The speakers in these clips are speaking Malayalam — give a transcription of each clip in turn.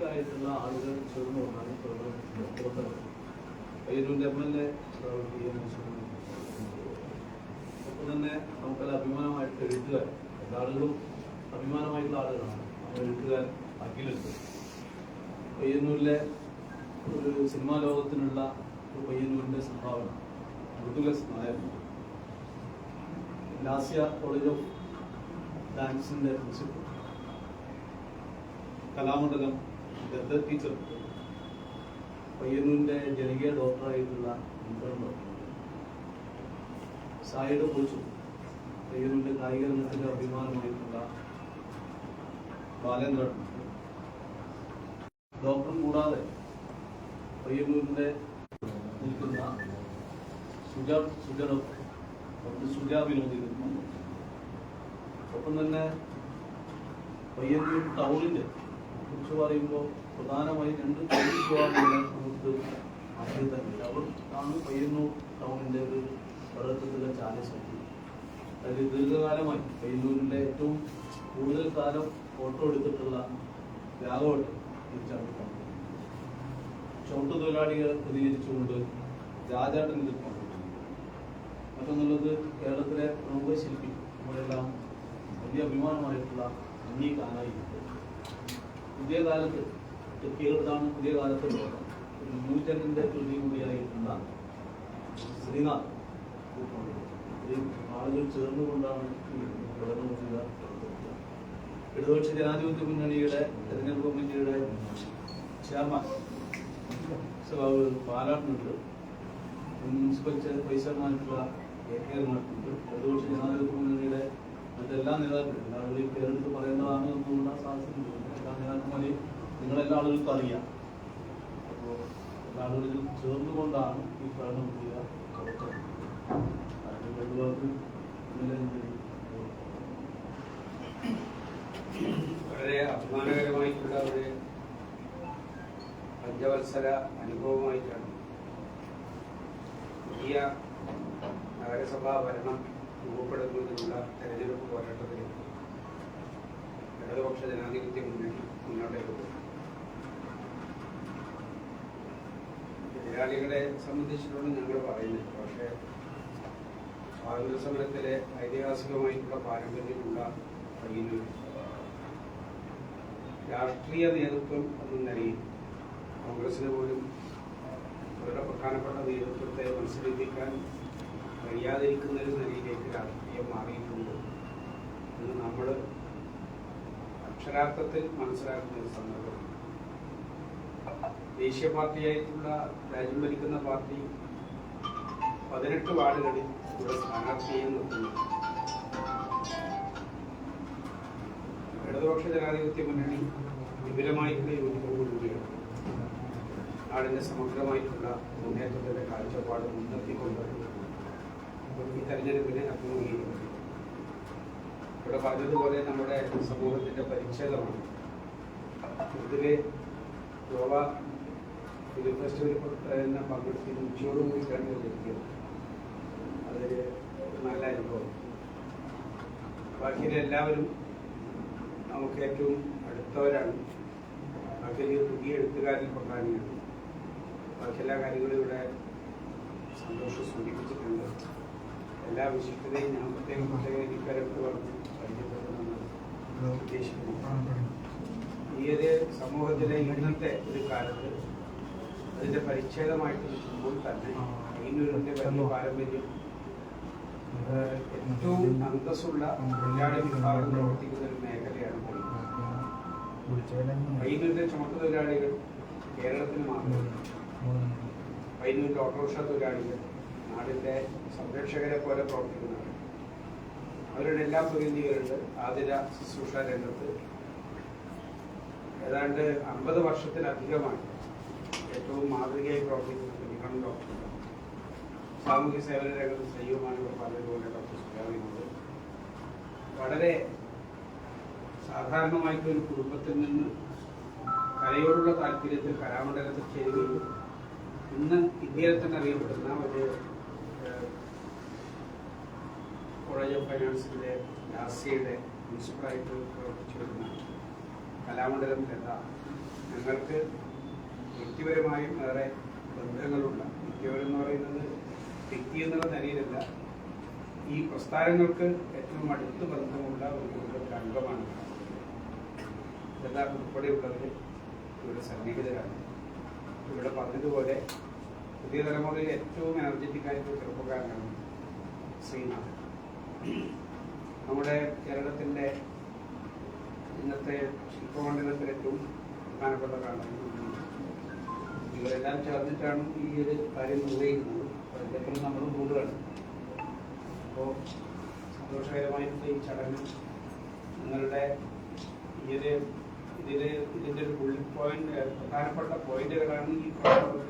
ആയിട്ടുള്ള ആളുകൾ ചേർന്ന് കൊണ്ടാണ് പ്രവർത്തനം പയ്യന്നൂരിന്റെ എം എൽ എ ഒപ്പം തന്നെ നമുക്കെല്ലാം അഭിമാനമായിട്ട് ആളുകളാണ്. നമ്മൾ എഴുത്തുകാർ അഖിലുണ്ട് പയ്യന്നൂരിലെ ഒരു സിനിമാ ലോകത്തിനുള്ള ഒരു പയ്യന്നൂരിന്റെ സംഭാവന. മൃദുലസ് നായർ. ലാസ്യ കോളേജ് ഓഫ് ഡാൻസിന്റെ പ്രിൻസിപ്പൽ. കലാമണ്ഡലം ഗദ്ദർ ടീച്ചർ പയ്യന്നൂരിന്റെ ജനകീയ ഡോക്ടറായിട്ടുള്ള സായിയുടെ കുറിച്ചു പയ്യന്നൂരിന്റെ കായിക രംഗത്തിന്റെ അഭിമാനമായിട്ടുള്ള ബാലേന്ദ്രൻ. ഡോക്ടർ കൂടാതെ പയ്യന്നൂരിന്റെ നിൽക്കുന്ന സുജ സുജ ഡോക്ടർ. സുജ വിനോദി ഒപ്പം തന്നെ പയ്യന്നൂർ ടൗണിന്റെ കുറിച്ച് പറയുമ്പോൾ പ്രധാനമായും രണ്ട് തൊഴിൽ പോകാനുള്ള നമുക്ക് അഭ്യർത്ഥനയുണ്ട് അവർ ആണ് പയ്യന്നൂർ ടൗണിന്റെ ഒരു ഘടകത്തിലുള്ള ചാലശക്തി അതിൽ ദീർഘകാലമായി പയ്യന്നൂരിന്റെ ഏറ്റവും കൂടുതൽ കാലം ഫോട്ടോ എടുത്തിട്ടുള്ള രാഘവട്ടം തിരിച്ചറിഞ്ഞു ചവിട്ടു തൊഴിലാളികൾ പ്രതികരിച്ചുകൊണ്ട് രാജാട്ടൻ ഇതിൽ മറ്റൊന്നുള്ളത് കേരളത്തിലെ പ്രമുഖ ശില്പി നമ്മളെല്ലാം വലിയ അഭിമാനമായിട്ടുള്ള അന്നീ കാനായി പുതിയ കാലത്ത് തെക്കിയതാണ് പുതിയ കാലത്ത് ഒരു ന്യൂജനിന്റെ കൃതി കൂടിയായിട്ടുള്ള ശ്രീനാഥ് ആളുകൾ ചേർന്നുകൊണ്ടാണ് ഇടതുപക്ഷ ജനാധിപത്യ മുന്നണിയുടെ തെരഞ്ഞെടുപ്പ് കമ്മിറ്റിയുടെ ചെയർമാൻ പാലാട്ടിനുണ്ട്. മുനിസിപ്പൽ വൈസ് ചെയർമാനായിട്ടുള്ള എ കെ മാർക്കുണ്ട് ഇടതുപക്ഷ ജനാധിപത്യ മുന്നണിയുടെ മറ്റെല്ലാ നേതാക്കളും എല്ലാ ആളുകളെയും പേരെടുത്ത് പറയേണ്ടതാണ് എന്നുള്ള സാഹചര്യം. നേതാക്കന്മാരെയും നിങ്ങളെല്ലാ ആളുകൾക്കും അറിയാം അപ്പോൾ എല്ലാ ആളുകളിലും ചേർന്നുകൊണ്ടാണ് ഈ പഠനം ചെയ്യുക അതിന് വെള്ളുവാക്ക് ഇന്നലെ വളരെ അഭിമാനകരമായിട്ടുള്ള ഒരു പഞ്ചവത്സര അനുഭവമായിട്ടാണ്. പുതിയ നഗരസഭാ ഭരണം രൂപപ്പെടുന്നതിനുള്ള തെരഞ്ഞെടുപ്പ് പോരാട്ടത്തിൽ ഇടതുപക്ഷ ജനാധിപത്യ മുന്നണി മുന്നോട്ടേക്ക് പോകും. എതിരാളികളെ സംബന്ധിച്ചിട്ടുള്ള ഞങ്ങൾ പറയുന്നത് പക്ഷേ സ്വാതന്ത്ര്യ സമരത്തിലെ ഐതിഹാസികമായിട്ടുള്ള പാരമ്പര്യമുള്ള പയ്യന്നൂർ രാഷ്ട്രീയ നേതൃത്വം എന്ന നിലയിൽ കോൺഗ്രസിന് പോലും അവരുടെ പ്രധാനപ്പെട്ട നേതൃത്വത്തെ മത്സരിപ്പിക്കാൻ കഴിയാതിരിക്കുന്ന ഒരു നിലയിലേക്ക് രാഷ്ട്രീയം മാറിയിട്ടുണ്ട് എന്ന് നമ്മൾ അക്ഷരാർത്ഥത്തിൽ മനസ്സിലാക്കുന്ന ഒരു സന്ദർഭം ദേശീയ പാർട്ടിയായിട്ടുള്ള രാജ്യം ഭരിക്കുന്ന പാർട്ടി പതിനെട്ട് വാർഡുകളിൽ ഇവിടെ സ്ഥാനാർത്ഥിയെ നിർത്തുന്നു ഇടതുപക്ഷ ജനാധിപത്യ മുന്നണി വിപുലമായിട്ടുള്ള യോജിപ്പോടുകൂടിയാണ് നാടിന്റെ സമഗ്രമായിട്ടുള്ള മുന്നേറ്റത്തിന്റെ കാഴ്ചപ്പാട് മുൻനിർത്തിക്കൊണ്ട് ഈ തെരഞ്ഞെടുപ്പിനെ അഭിമുഖീകരിക്കുന്നത് ഇവിടെ പറഞ്ഞതുപോലെ നമ്മുടെ സമൂഹത്തിന്റെ പരിച്ഛേദമാണ്. പൊതുവെ ഗോവ ഫിലിം ഫെസ്റ്റിവലിൽ തന്നെ പങ്കെടുത്ത് ഉച്ചയോടുകൂടി കഴിഞ്ഞ കൊണ്ടിരിക്കുന്നത് അതൊരു നല്ല അനുഭവം. ബാക്കിയിൽ എല്ലാവരും നമുക്ക് ഏറ്റവും അടുത്തവരാണ്. ബാക്കി പുതിയ എഴുത്തുകാരിൽ പ്രധാനിയാണ് ബാക്കി എല്ലാ കാര്യങ്ങളും ഇവിടെ സന്തോഷം സൂചിപ്പിച്ചിട്ടുണ്ട്. എല്ലാ വിശിഷ്ടതയും ഞാൻ പ്രത്യേകം പ്രത്യേകം ഇക്കാര്യത്തിൽ പറഞ്ഞ്. ഈ ഒരു സമൂഹത്തിലെ ഇന്നത്തെ ഒരു കാലത്ത് അതിന്റെ പരിച്ഛേദമായിട്ട് നിൽക്കുമ്പോൾ തന്നെ അതിനൊരു വലിയ പാരമ്പര്യം ഏറ്റവും അന്തസ്സുള്ള തൊഴിലാളി വിഭാഗം പ്രവർത്തിക്കുന്ന ഒരു മേഖലയാണ് പൈനൂരിന്റെ ചുമട്ട് തൊഴിലാളികൾ കേരളത്തിന് മാത്രമല്ല. പൈനൂരിന്റെ ഓട്ടോറിക്ഷ തൊഴിലാളികൾ നാടിന്റെ സംരക്ഷകരെ പോലെ പ്രവർത്തിക്കുന്നവർ. അവരുടെ എല്ലാ പ്രതിനിധികളുണ്ട്. ആതിര ശുശ്രൂഷ രംഗത്ത്. ഏതാണ്ട് അമ്പത് വർഷത്തിലധികമായി ഏറ്റവും മാതൃകയായി പ്രവർത്തിക്കുന്ന സാമൂഹ്യ സേവന രംഗത്ത് സജീവമാണ് ഇവിടെ പറഞ്ഞതുപോലെ ഡോക്ടർ സുഖാവിനോട് വളരെ സാധാരണമായിട്ടൊരു കുടുംബത്തിൽ നിന്ന് കലയോടുള്ള താല്പര്യത്തിൽ കലാമണ്ഡലത്തിൽ ചേരുകയും ഇന്ന് ഇന്ത്യയിൽ തന്നെ അറിയപ്പെടുന്ന ഒരു കോളേജ് ഓഫ് ഫൈനാൻസിന്റെ ലാസിയുടെ പ്രിൻസിപ്പളായിട്ട് പ്രവർത്തിച്ചു വരുന്ന കലാമണ്ഡലം ലത ഞങ്ങൾക്ക് വ്യക്തിപരമായും ഏറെ ബന്ധങ്ങളുള്ള വ്യക്തിപരം എന്ന് പറയുന്നത് വ്യക്തി എന്നുള്ള നിലയിലല്ല ഈ പ്രസ്ഥാനങ്ങൾക്ക് ഏറ്റവും അടുത്ത് ബന്ധമുള്ള ഒരു കുടുംബത്തിലെ അംഗമാണ് ലത ഉൾപ്പെടെയുള്ളവർ ഇവിടെ സന്നിഹിതരാണ് ഇവിടെ പറഞ്ഞതുപോലെ പുതിയ തലമുറയിൽ ഏറ്റവും എനർജറ്റിക് ആയിട്ടുള്ള ചെറുപ്പക്കാരനാണ് ശ്രീനാഥ് നമ്മുടെ കേരളത്തിന്റെ ഇന്നത്തെ ശില്പമണ്ഡലത്തിൽ ഏറ്റവും പ്രധാനപ്പെട്ട കാരണം ഇവരെല്ലാം ചേർന്നിട്ടാണ് ഈ ഒരു കാര്യം നിർവഹിക്കുന്നത്. അതിന്റെ നമ്മൾ കൂടുകയാണ് അപ്പോൾ സന്തോഷകരമായിട്ടുള്ള ഈ ചടങ്ങ് നിങ്ങളുടെ ഈ ഒരു ഇതിൽ ഇതിന്റെ ഒരു ബുള്ളറ്റ് പോയിന്റ് പ്രധാനപ്പെട്ട പോയിന്റുകളാണ്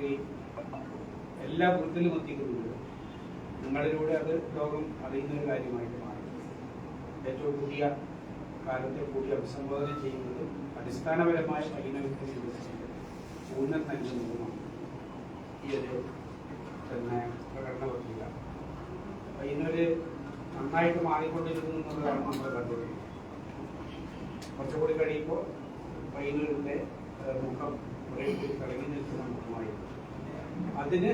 ഈ എല്ലാ ബൂത്തിലും എത്തിക്കുന്നത്. നിങ്ങളിലൂടെ അത് ലോകം അറിയുന്ന ഒരു കാര്യമായിട്ട് മാറി. ഏറ്റവും പുതിയ കാലത്തെ കൂടി അഭിസംബോധന ചെയ്യുന്നത് അടിസ്ഥാനപരമായ വികസനത്തിൽ ഊന്നൽ നൽകുന്നതുമാണ് ഈ ഒരു തന്നെ പ്രകടന പത്രിക. ഇതിനൊരു നന്നായിട്ട് മാറിക്കൊണ്ടിരിക്കുന്നു എന്നുള്ളതാണ് നമ്മൾ കണ്ടത് കുറച്ചുകൂടി കഴിയുമ്പോൾ പയ്യന്നൂരിന്റെ മുഖം കുറേ കൂടി കളങ്ങി നിൽക്കുന്ന മുഖമായി അതിന്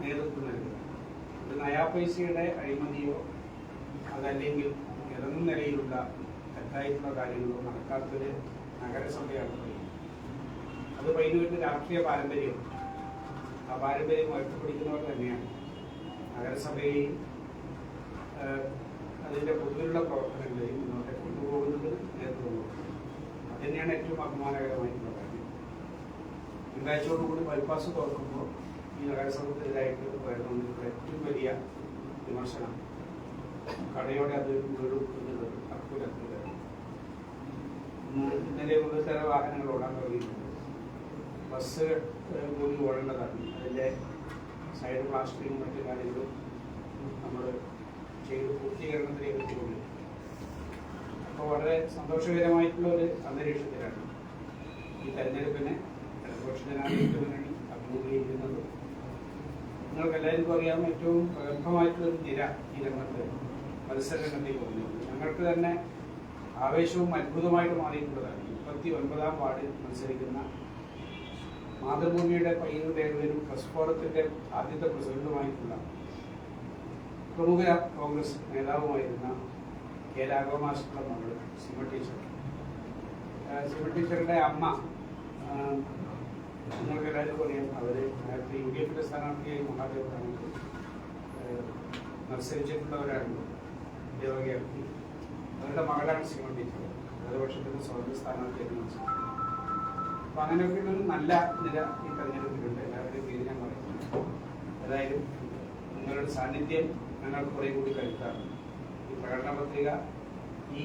നേതൃത്വം നൽകുക ഇത് നയാ പൈസയുടെ അഴിമതിയോ അതല്ലെങ്കിൽ ഏതെങ്കിലും നിലയിലുള്ള തെറ്റായിട്ടുള്ള കാര്യങ്ങളോ നടക്കാത്തൊരു നഗരസഭയാണ് അത് പയ്യന്നൂരിന്റെ രാഷ്ട്രീയ പാരമ്പര്യം. ആ പാരമ്പര്യം ഉയർത്തിപ്പിടിക്കുന്നവർ തന്നെയാണ്. നഗരസഭയെയും അതിന്റെ പൊതുവിലുള്ള പ്രവർത്തനങ്ങളെയും മുന്നോട്ട് കൊണ്ടുപോകുന്നത് നേതൃത്വം അത് തന്നെയാണ് ഏറ്റവും അഭിമാനകരമായിട്ടുള്ള കാര്യം. തിങ്കളാഴ്ചയോടുകൂടി ബൈപ്പാസ് തുറക്കുമ്പോൾ ഈ നഗരസഭക്കെതിരായിട്ട് വരുന്നതിനുള്ള ഏറ്റവും വലിയ വിമർശനം. കടയോടെ അത് വീടും എന്നുള്ളത് ഇന്നലെ മുതൽ ചില വാഹനങ്ങൾ ഓടാൻ തുടങ്ങിയിട്ടുണ്ട്. ബസ് കൂടി ഓടേണ്ടതാണ്. അതിന്റെ സൈഡ് പ്ലാസ്റ്റിക്കും മറ്റു കാര്യങ്ങളും നമ്മൾ ചെയ്ത് പൂർത്തീകരണത്തിലേക്ക് എത്തിക്കൊണ്ടിരിക്കും അപ്പോൾ വളരെ സന്തോഷകരമായിട്ടുള്ള ഒരു അന്തരീക്ഷത്തിലാണ് ഈ തെരഞ്ഞെടുപ്പിനെ. ഇടതുപക്ഷ ജനാധിപത്യ മുന്നണി അഭിമുഖീകരിക്കുന്നത്. നിങ്ങൾക്ക് എല്ലാവർക്കും അറിയാം ഏറ്റവും പ്രഗത്ഭമായിട്ടുള്ള നിര ഈ രംഗത്ത് മത്സര വന്നു ഞങ്ങൾക്ക് തന്നെ ആവേശവും അത്ഭുതമായിട്ട് മാറിയിട്ടുള്ളതാണ്. മുപ്പത്തി ഒൻപതാം വാർഡിൽ മത്സരിക്കുന്ന മാതൃഭൂമിയുടെ പയ്യൻ ഏകദേശം പ്രസ് ഫോറത്തിന്റെ ആദ്യത്തെ പ്രസിഡന്റുമായിട്ടുള്ള പ്രമുഖ കോൺഗ്രസ് നേതാവുമായിരുന്ന കെ രാഘവ മാസ്റ്ററുടെ മകൾ സിമ ടീച്ചർ സിമ ടീച്ചറുടെ അമ്മ നിങ്ങൾക്ക് എല്ലാവർക്കും അറിയാം അവരെ നേരത്തെ യു ഡി എഫിന്റെ സ്ഥാനാർത്ഥിയായി മഹാദേവ് റാണിക്ക് മത്സരിച്ചിട്ടുള്ളവരാണ് ദേവകയാക്കി. അവരുടെ മകളാണ് സിമ ടീച്ചർ ഇടതുപക്ഷത്തിന്റെ സ്വതന്ത്ര സ്ഥാനാർത്ഥിയായി മത്സരിച്ചത് അപ്പൊ അങ്ങനെയൊക്കെയുള്ള ഒരു നല്ല നില ഈ തെരഞ്ഞെടുപ്പിലുണ്ട്. എല്ലാവരുടെയും പേര് ഞാൻ പറയുന്നു. ഏതായാലും നിങ്ങളുടെ സാന്നിധ്യം ഞങ്ങൾക്ക് കുറേ കൂടി കരുത്താണ് ഈ പ്രകടന പത്രിക ഈ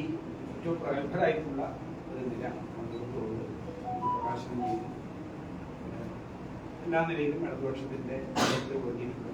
ഏറ്റവും പ്രഗത്ഭരായിട്ടുള്ള ഒരു നില പങ്കെടുത്തുകൊണ്ട് പ്രകാശനം ചെയ്തു എല്ലാ നിലയിലും നേതൃത്വം കൊടുത്തിരിക്കുന്നു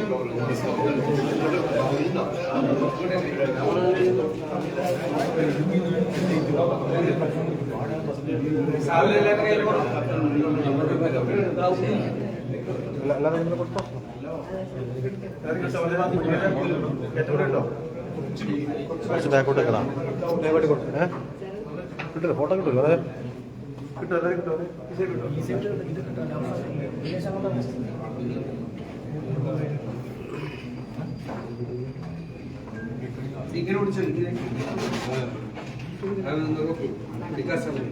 അല്ലാതെ നിങ്ങൾ കൊടുത്തോ കുറച്ച് ബാക്കോട്ട് വെക്കണം ബാക്കോട്ട് കൊടുക്കും ഏഹ് കിട്ടില്ല ഫോട്ടോ കിട്ടില്ല അതെ കിട്ടും അതെ കിട്ടും കിട്ടും ഇങ്ങനെ പിടിച്ചോ ഇങ്ങനെ അത് നിങ്ങൾക്ക് പിടിക്കാൻ സമയം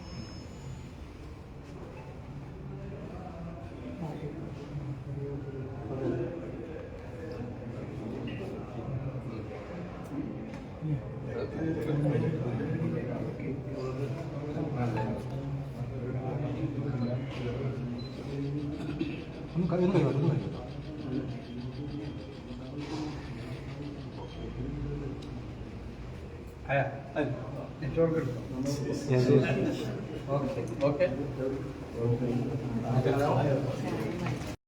പോലെ നെറ്റ്വർക്ക് എടുക്കും ഓക്കെ ഓക്കെ